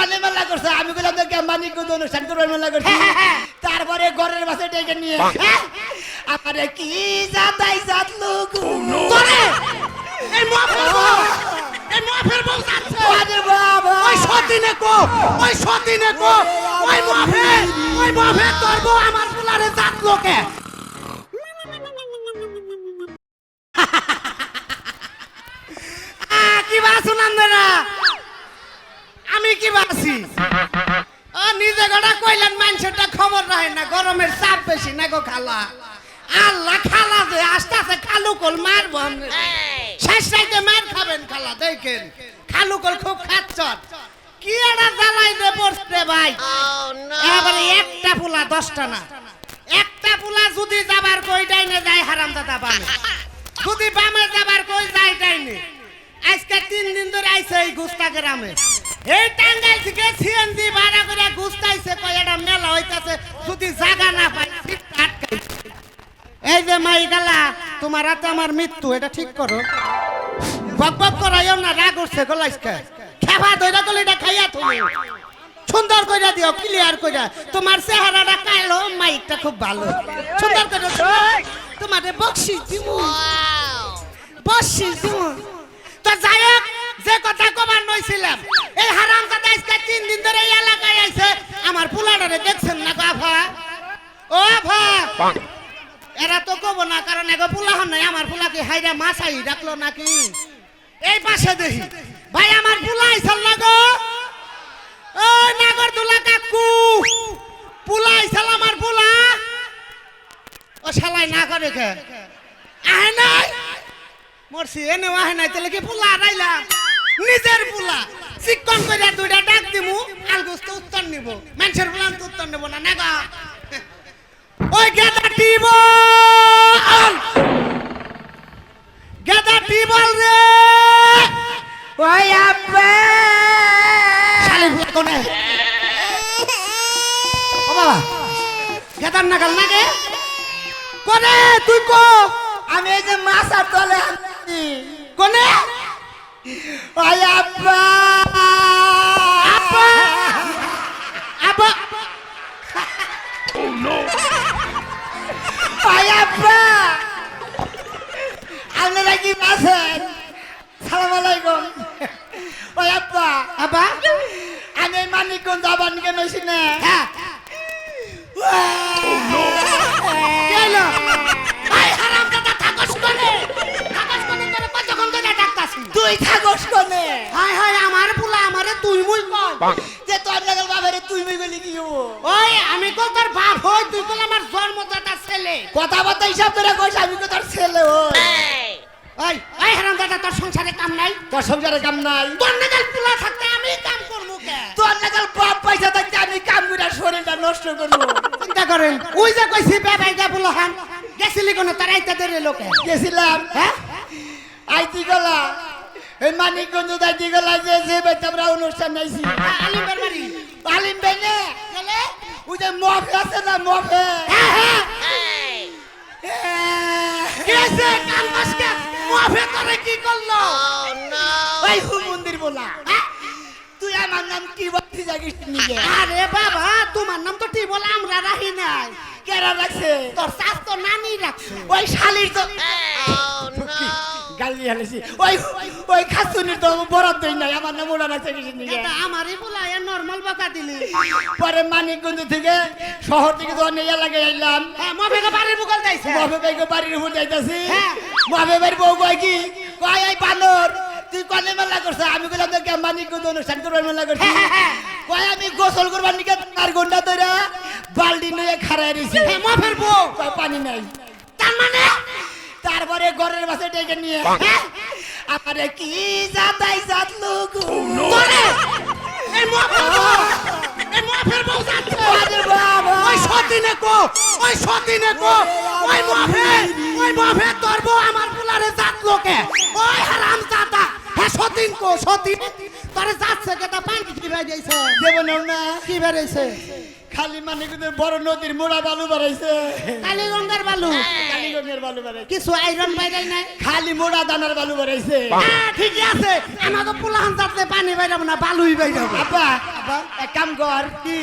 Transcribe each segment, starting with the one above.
কনে মেলা করছে। আমি বললাম তো মানিক অনুষ্ঠান করবার মেলা করছি। তারপরে ঘরের বাসে ডেকে নিয়ে আমারে কি জাতাই জাত লোক তোরে? এই মুয়াফের বউ। এই মুয়াফের বউ যাচ্ছে। আরে বাবা। ওই সতীনে কো ওই সতীনে কো তোর বউ আমার ফুলারে কি? কি বাসি নিজে গড়া কইলেন মানুষটা খবর রাখে না গরমের চাপ বেশি না গো খালা। আল্লাহ খালা যে আস্তে আস্তে খালু কল মারবো শেষ রাইতে মার খাবেন খালা দেখেন। খালু কল খুব খাচ্ছট কি একটা জ্বালাই দে পড়ছে ভাই? এবারে একটা পোলা দশটা না। একটা পোলা যদি যাবার কই ডাইনে যায় হারাম দাদা বামে। যদি বামে যাবার কই যায় ডাইনে আজকে তিন দিন ধরে আইছে এই গুস্তা গ্রামে। এই টাঙ্গাইল থেকে সিএনজি ভাড়া করে গুস্তাইছে কয় একটা মেলা হইতাছে যদি জায়গা না পাই সিট আটকাইছে এই যে মাই গালা তোমার হাতে আমার মৃত্যু এটা ঠিক করো। বক বক করাইও না রাগ উঠছে খেবা ধইরা গলে এটা খাইয়া তুমি সুন্দর কইরা দিও ক্লিয়ার কইরা। তোমার চেহারাটা কালো মাইকটা খুব ভালো। সুন্দর করে তোমারে বকশিস দিমু। বকশিস দিমু। তো যাই হোক যে কথা কবার নইছিলাম এই হারাম কথা আজকে তিন দিন ধরে এই এলাকায় আইছে আমার পোলাডারে দেখছেন না গো আফা? ও আফা এরা তো কব না কারণ এগো পোলাহন নাই আমার পোলাকে হাইরা মাছাই ডাকলো নাকি? এই পাশে দেখি ভাই আমার পোলা আইসাল না গো? ও নাগর দুলা কাকু পোলা আইসাল আমার পোলা ও শালাই না করে কে? আহে নাই? মরছি এনে আহে নাই তাহলে কি পোলা রাইলা নিজের পোলা। চিকন করে দুইটা ডাক দিমু আলগুস তো উত্তর নিব। মানুষের পোলা তো উত্তর নেব না নাগা ওই গেদা টিবল! গেদা টিবল রে! ওই আব্বা! শালি ভুয়া কোনে? ও বাবা গেদার নাগাল নাগে কোনে তুই কো? আমি এই যে মাছার তলে আনছি। কোনে? আপনারা কি আছেন সালাম আলাইকুম ওই আব্বা আব্বা আমি মানিকগঞ্জ আবার নিকে নইছি আমি কল তোর বাপ হই তুই কল আমার জন্মদাতা ছেলে। কথা বার্তা হিসাব করে কইস আমি তো তোর ছেলে হই। ওই ওই হারাম দাদা তোর সংসারে কাম নাই? তোর সংসারে কাম নাই। তোর নাগাল পোলা থাকতে আমি কাম করব কে? তোর লাগাল বাপ পয়সা থাকতে আমি কাম করে শরীরটা নষ্ট করব। চিন্তা করেন ওই যে কইছি বেবাইটা পোলা হান গেছিলি কোন তার আইতা লোকে? গেছিলাম। হ্যাঁ? আইতি গলা। এই মানিকগঞ্জ দাইতি গলা যে যে বেতে আমরা অনুষ্ঠান নাইছি। আলিমের বাড়ি? আলিম বেনে ওই যে মফে আছে না মফে হ্যাঁ হ্যাঁ। কি আছে কান বাসকে করে কি করল? ওই হু মন্দির বলা। হ্যাঁ? তুই আমার নাম কি বলতে জাগিস নিজে আরে বাবা তোমার নাম তো টিবল আমরা রাহি নাই। কেরা লাগছে তোর শাস তো নানি রাখছে। ওই শালির তো গালি হালেছি ওই ওই খাসুনির তো বরাদ নাই আমার নাম ওরা লাগছে কিছু আমারই বলা এ নরমাল বকা দিলি। পরে মানিকগঞ্জ থেকে শহর থেকে যখন এই এলাকায় আইলাম। হ্যাঁ মফেকে বাড়ির বুকাল যাইছে। ভাইকে বাড়ির উপর যাইতাছি। হ্যাঁ। বউ কয় কি? কয় এই বানর তুই কনে মেলা করছ আমি বললাম তো কে মানিকগঞ্জ অনুষ্ঠান করবার মেলা করছি হ্যাঁ, হ্যাঁ, কয় আমি গোসল করবার নিকে তার ঘণ্টা ধরে বালতি নিয়ে খাড়াই হ্যাঁ মফের বউ। পানি নাই। তার মানে? তারপরে ঘরের বাসে ডেকে নিয়ে হ্যাঁ, আমারে কি জাতাই জাত লোক তোরে! এই মফের বউ এই মফের বউ যাচ্ছে। ওই সতীনে কো ওই সতীনে কো ওই মফে ওই মফে তোর বউ আমার পোলারে জাত লোকে ওই হারাম জাতা হ্যাঁ সতীন কো সতীন। তোরে যাচ্ছে কেটা পানি কি ভাই দিয়েছে দেবন না। কি বেরিয়েছে খালি মানিকগঞ্জের বড় নদীর মোড়া বালু বাড়াইছে। কালীগঙ্গার বালু। কালীগঞ্জের বালু বাড়াইছে। কিছু আইরন বাইরাই নাই। খালি মোড়া দানার বালু বাড়াইছে। হ্যাঁ, ঠিকই আছে। আমাকে পোলাহান যাতে পানি বাইরাবো না বালুই বাইরাবো আপা এক কাম কর কি?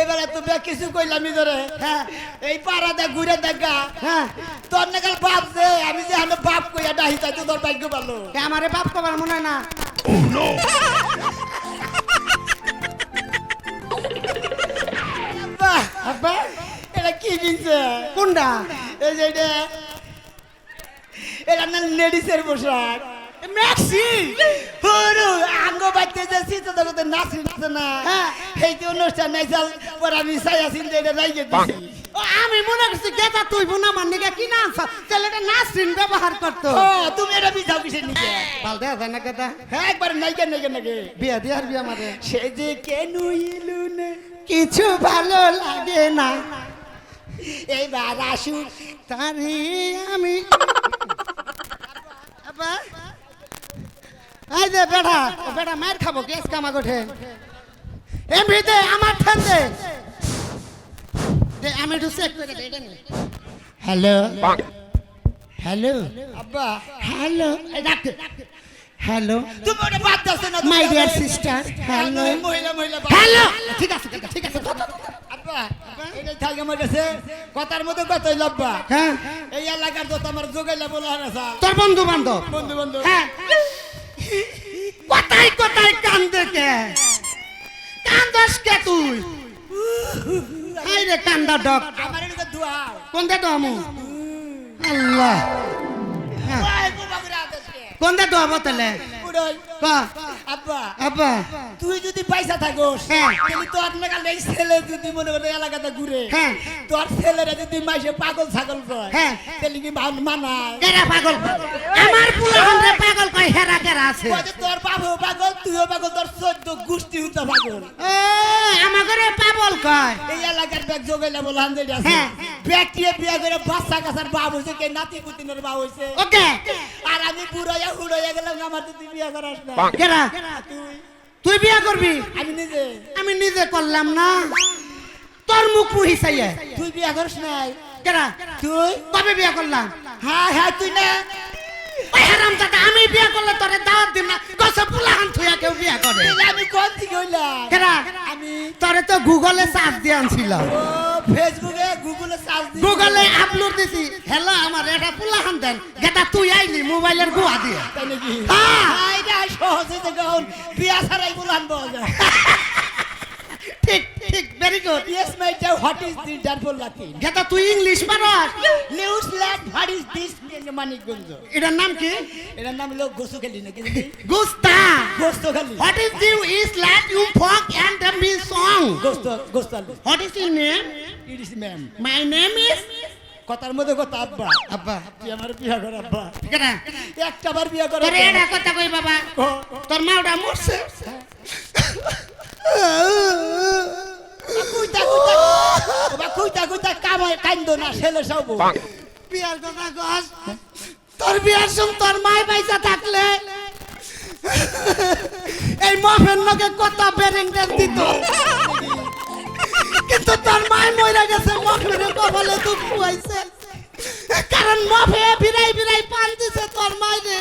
এবারে তো কিছু কইলাম ধরে হ্যাঁ। এই পাড়া দেখ ঘুরে দেখা। হ্যাঁ। তোর নাকাল বাপ দে আমি যে আমি বাপ কইয়া ডাহি তাই তো তোর ভাগ্য ভালো। কে আমারে বাপ কবার মনে হয় no! বাহ, আব্বা এটা কি কিনছে কোনটা? এই যে এটা এটা না লেডিসের পোশাক ম্যাক্সি হরু আঙ্গ বাচ্চা যে শীত নাচি না হ্যাঁ। এই যে অনুষ্ঠান নাই চাল পর আমি এটা রাইগে দিছি। আমি মনে করছি গেতা তুই বোনা মান কি না আনছ? ছেলেটা নাসরিন ব্যবহার করতো। তুমি এটা কিসের নিচে? বাল দেখা যায় না গেতা হ্যাঁ একবার নাইকে নাইকে নাকি? বিয়া দিয়ে আর বিয়া মারে। সে যে কেন ইলু না? কিছু ভালো লাগে না। এইবার আসুক। তারি আমি এই যে বেটা বেটা মার খাব গ্যাস কামা গোঠে এমনি দে আমার ঠান দে। দে আমি একটু চেক করে দে হ্যালো হ্যালো আব্বা হ্যালো এই ডাক্তার হ্যালো তুমি ওটা বাদ দাও না মাই ডিয়ার সিস্টার হ্যালো মহিলা মহিলা। হ্যালো ঠিক আছে ঠিক আছে, ঠিক আছে। আব্বা এটাই থাকে আমার কাছে কথার মধ্যে কথাই লাব্বা হ্যাঁ? এই এলাকার যত আমার যোগাইলা বলা হয় না স্যার তোর বন্ধু বান্ধব বন্ধু বন্ধু হ্যাঁ। কোথায় কোথায় কান্দে কে কান্দস কে তুই? হাই রে কান্দা ডক। আমার এটা দোয়া কোনটা দমু আল্লাহ। কোন দে দোয়া করে আব্বা আব্বা। তুই যদি পয়সা থাকোস হ্যাঁ। তাহলে তোর নাগাল এই ছেলে যদি মনে করে এলাকাতে ঘুরে হ্যাঁ। তোর ছেলেরা যদি মাইসে পাগল ছাগল কয় হ্যাঁ। তাহলে কি মানায়? কেরা পাগল। আমার হন্ডে পাগল কই হেরা কেরা আছে। তোর বাবু পাগল তুইও পাগল তোর চোদ্দ গোষ্ঠী হতে পাগল। ও আমাকে পাগল কয়। এই এলাকার ব্যাগ যোগাইলে বলে হান্ড্রেড আছে হ্যাঁ। ব্যাগটিয়ে বিয়ে করে বাচ্চা কাছার বাপ হয়েছে কে নাতি পুতিনের বাপ হয়েছে ওকে। বুড়াইয়া গেলাম আমার তো তুই বিয়ে করাস না কেরা? তুই? তুই বিয়া করবি? আমি নিজে। আমি নিজে করলাম না। তোর মুখ মুহি তুই বিয়ে করিস নাই। কেরা? তুই? কবে বিয়া করলাম? হ্যাঁ হ্যাঁ তুই না। ওই হারাম দাদা আমি বিয়া করলে তোরে দাওয়াত দিম না। পুলাহান থুয়া কেউ বিয়া করে? আমি কোন থেকে হইলাম? কেরা? আমি তোরে তো গুগলে সার্চ দিয়ে আনছিল ও ফেসবুকে গুগলে আপলোড দিছি। হ্যালো আমার এটা পুলাহান দেন। এটা তুই আইলি মোবাইলের গুয়া দিয়ে। তাই নাকি? হ্যাঁ। হ্যাঁ এটা সহজে গাউন বিয়া ছাড়াই বলান পাওয়া যায়। ঠিক ঠিক ভেরি গুড ইয়েস মাই চাও হোয়াট ইজ দিস ডারফুল লাতিন গেটা তুই English Paras? New Zealand what is this Manikganj এটার নাম কি? এটার নাম হলো গোসু খেলি নাকি গুস্তা গোস্ত। খালি what is you is let you ফক এন্ড মি সং গোস্ত গোস্ত what is your name it is ma'am my name is কথার মধ্যে কথা আব্বা। আব্বা। তুই আমার বিয়া কর আব্বা। কেটা একটা বার বিয়া কর তোরে এটা কথা কই বাবা? তোর মা ওটা মরছে। কুইতা কুইতা ওবা কুইতা কুইতা কামাই কান্দো না ছেলে সব। বিয়ার কথা কস তোর বিয়ার সম তোর মাই পয়সা থাকলে। এই মফের লগে কত বেরিংটার দিত। কিন্তু তোর মাই মইরা গেছে মফের কপালে দুঃখ হইছে কারণ মফে বিরাই বিরাই পান দিছে তোর মাইরে।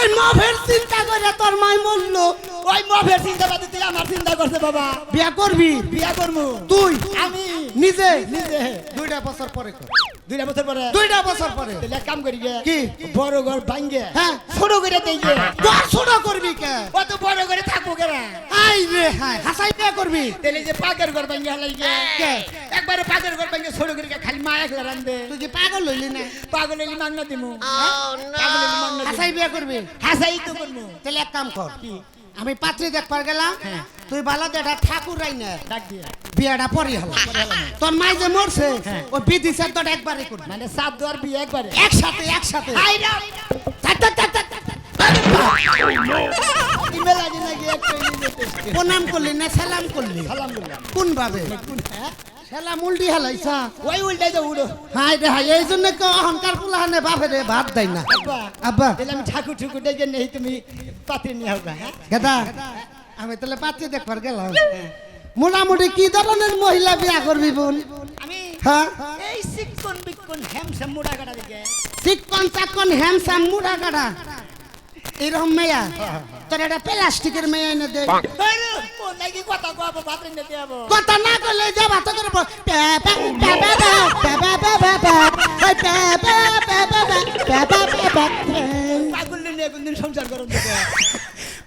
এই মফের চিন্তা করে তোর মাই মরলো। ওই মফের চিন্তা বাদে তুই আমার চিন্তা করছে বাবা। বিয়া করবি? বিয়া করমু। তুই? আমি নিজে? নিজে। দুইটা বছর পরে কর। দুইটা বছর পরে? দুইটা বছর পরে। তাহলে এক কাম করি গে। কি? বড় ঘর ভাঙ্গে। হ্যাঁ। ছোট করে দেই গে। তোর ছোট করবি কে? অত বড় করে থাকব কেনা আই রে হাই হাসাই বিয়া করবি? তাহলে যে পাকের ঘর ভাঙ্গে হালাই গে। কে? একবারে পাকের ঘর ভাঙ্গে ছোট করে খালি মা একলা রান্ধে। তুই কি পাগল হইলি না? পাগল এলি মাংনা দিমু। পাগল এলি হাসাই বিয়া করবি? হাসাই তো করমু। তাহলে এক কাম কর। আমি পাত্রী দেখবার গেলাম। হ্যাঁ। তুই বালা দেটা ঠাকুর রাই না বিয়াটা পরি হল। তোর মাই যে মরছে হ্যাঁ। ও বিধি স্যার তোর একবারই করবি। মানে সাত দুয়ার বিয়ে একবারে। একসাথে একসাথে। প্রণাম করলি না সালাম করলি? সালাম কোন ভাবে হ্যাঁ সালাম উল্টি হালাইছা ওই উল্টাই তো উড়ো। হাই রে হাই এই জন্য কেউ অহংকার পুলাহানে বাপে রে ভাত দেয় না। আব্বা আব্বা। তাহলে আমি ঠাকুর ঠুকুর ডেকে নেই তুমি পাতি নিয়ে হবে হ্যাঁ? গেদা আমি তাহলে পাত্রী দেখবার গেলাম। মোটামুটি কি ধরনের মহিলা বিয়া করবি বোন? আমি হ্যাঁ? এই সিকন বিকন হ্যামসাম মুড়া কাটা দেখে। চিকন চাকন হ্যামসাম মুড়া কাটা। এরকম মেয়া? তোর একটা প্লাস্টিকের মেয়ে এনে দে। আরে, ও কথা বাবা ভাত রেন্দে দেব কথা না কইলে যে ভাত করে পে, পে, পে, পে, পে, পে, পে, পে, পে, পে, পে, পে, পে, পে, পে, পে, পে, পে, পে। পাগল নিয়ে কোনদিন সংসার করুন দেবে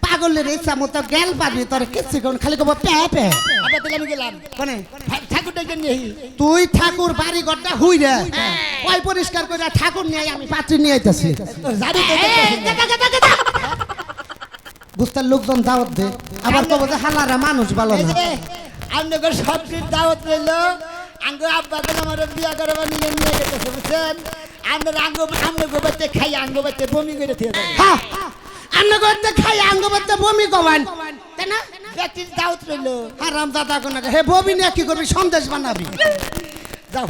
পাগলের ইচ্ছা মতো গেল পাবি তোর কিছু কোন খালি কব পে পে আবার তাহলে আমি গেলাম কোনে ঠা- ঠাকুর ডেকে নিয়ে আই। তুই ঠাকুর বাড়ি ঘরটা হুই রে ওই পরিষ্কার করে ঠাকুর নিয়ে আমি পাত্রী নিয়ে আইতাছি জানি তো লোকজন দাওয়াত দে আবার কব যে হালারা মানুষ ভালো না। আপনাকে সবজির দাওয়াত রইল আঙ্গ আব্বা দিল আমার বিয়া করবা নিয়ে নিয়ে গেছে বুঝছেন? আমরা আঙ্গ আমরা গোবাতে খাই আঙ্গ বাতে বমি করে দিয়ে হ্যাঁ আমরা করতে খাই আঙ্গ বাচ্চা বমি কবান তাই না? ব্যক্তির দাওয়াত রইল। হারাম দাদা কোন হে বমি নিয়ে কি করবি সন্দেশ বানাবি। যাও।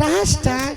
টাস টাস।